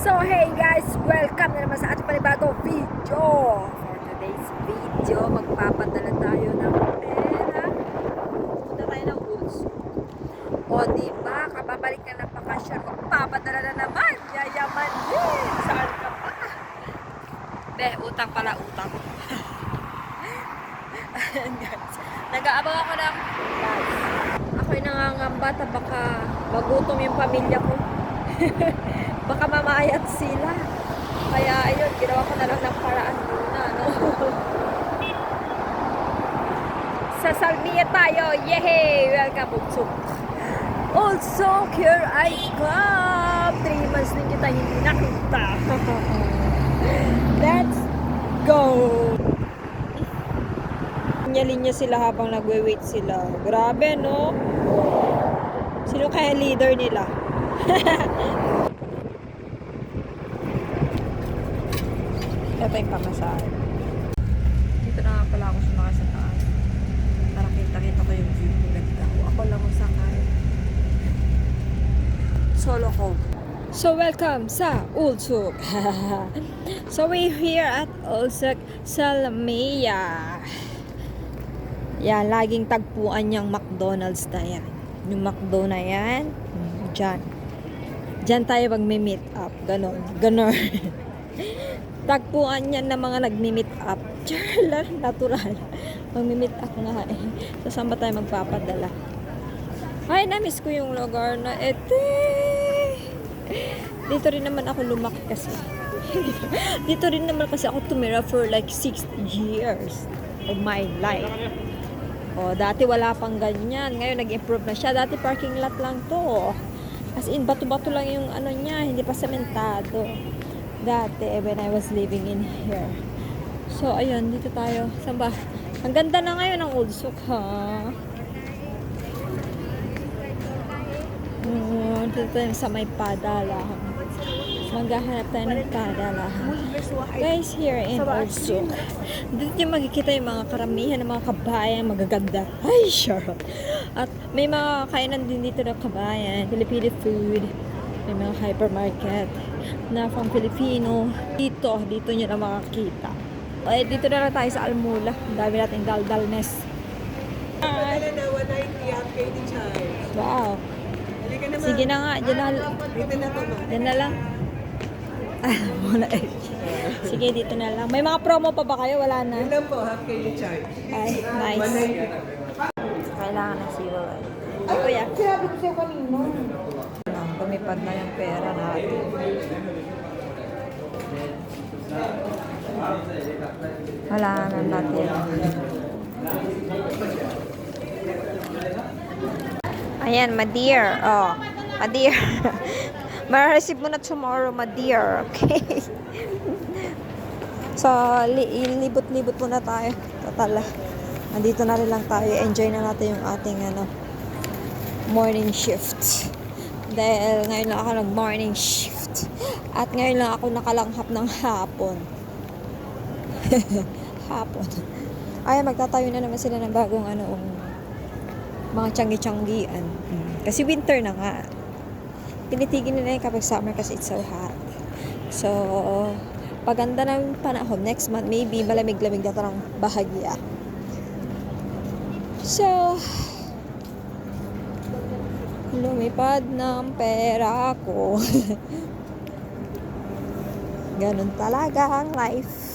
So hey guys, welcome na naman sa ating panibagong video. For today's video, magpapadala tayo ng pera. Punta tayo ng Ulso. O di ba, kababalik na ng bakasyon, magpapadala na naman. Yayaman din. Saan ka pa? Be, utang pala, utang. Ayan. Nag-aabang ako ng guys. Ako'y nangangamba baka magutom yung pamilya ko. baka mamayat sila. Kaya ayun, ginawa ko na lang ng paraan muna, no? Sa Salmiya tayo, yehey! Welcome, Utsuk! Also, here I come! Three months din kita hindi nakita. Let's go! Linya-linya sila habang nagwe-wait sila. Grabe, no? Sino kaya leader nila? Ito yung pamasahe. Dito na nga pala ako sumakay sa taas. Para kita-kita ko yung view ganda. Ako lang ang sakay. Solo ko. So welcome sa Ulsuk. so we're here at Ulsuk Salmia. Yan, laging tagpuan yung McDonald's na yan. Yung McDo na yan, dyan. Dyan tayo mag-meet up. Ganon. Ganon. Tagpuan yan ng mga nag-meet up. Charlar, natural. Mag-meet up nga eh. So, saan ba tayo magpapadala? Ay, namiss ko yung lugar na ete. Dito rin naman ako lumaki kasi. Dito rin naman kasi ako tumira for like 60 years of my life. O, dati wala pang ganyan. Ngayon, nag-improve na siya. Dati parking lot lang to. As in, bato-bato lang yung ano niya. Hindi pa sementado. Dati, eh, when I was living in here. So, ayun, dito tayo. Saan ba? Ang ganda na ngayon ng Old Souk, ha? Oo, dito tayo sa may padalahan. Maghahanap tayo ng padalahan. Guys, here in Old Souk. Dito yung makikita yung mga karamihan ng mga kabayan magaganda. Ay, sure. At may mga kainan din dito ng kabayan. Filipino food. May mga hypermarket na pang Filipino. Dito, dito nyo na makakita. Ay, dito na lang tayo sa Almula. Ang dami nating daldalness. Padala na 190 at KD charge. Wow. Sige na nga, dyan na, na dyan na lang. Ah, muna eh. Sige, dito na lang. May mga promo pa ba kayo? Wala na. Lang po, half KD charge. Ay, nice. 190. Kailangan ng zero. Ay, kuya. Sinabi ko sa'yo kanino. Lumipad na yung pera natin. Wala na natin. Ayan, my dear. Oh, my dear. Ma-receive mo na tomorrow, my dear. Okay? so, li- libot-libot muna tayo. Total, ah. nandito na rin lang tayo. Enjoy na natin yung ating ano, morning shift. Dahil ngayon lang ako nag morning shift. At ngayon lang ako nakalanghap ng hapon. hapon. Ay, magtatayo na naman sila ng bagong ano, um, mga tiyanggi-tiyanggian. Mm. Kasi winter na nga. Tinitigil nila yun kapag summer kasi it's so hot. So, paganda ng panahon, next month, maybe malamig-lamig na ng bahagya. So, lumipad ng pera ko. Ganun talaga ang life.